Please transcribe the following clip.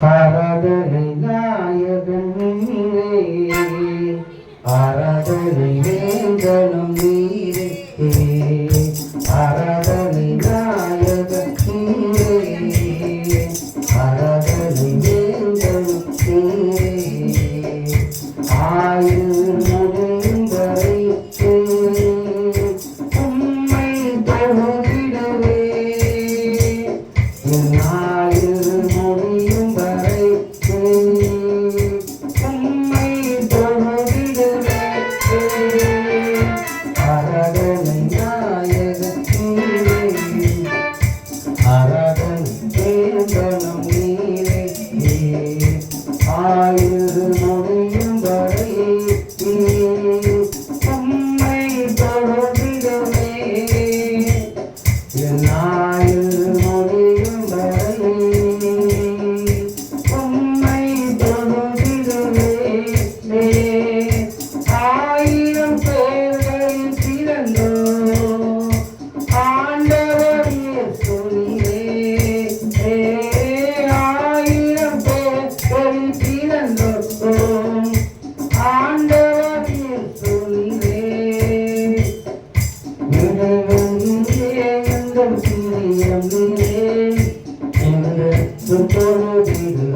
ஆராதனை நாயகன் நீரே ஆராதனை வேந்தனும் ஆயுள் முடியும் இயேசுவே ஆராதனை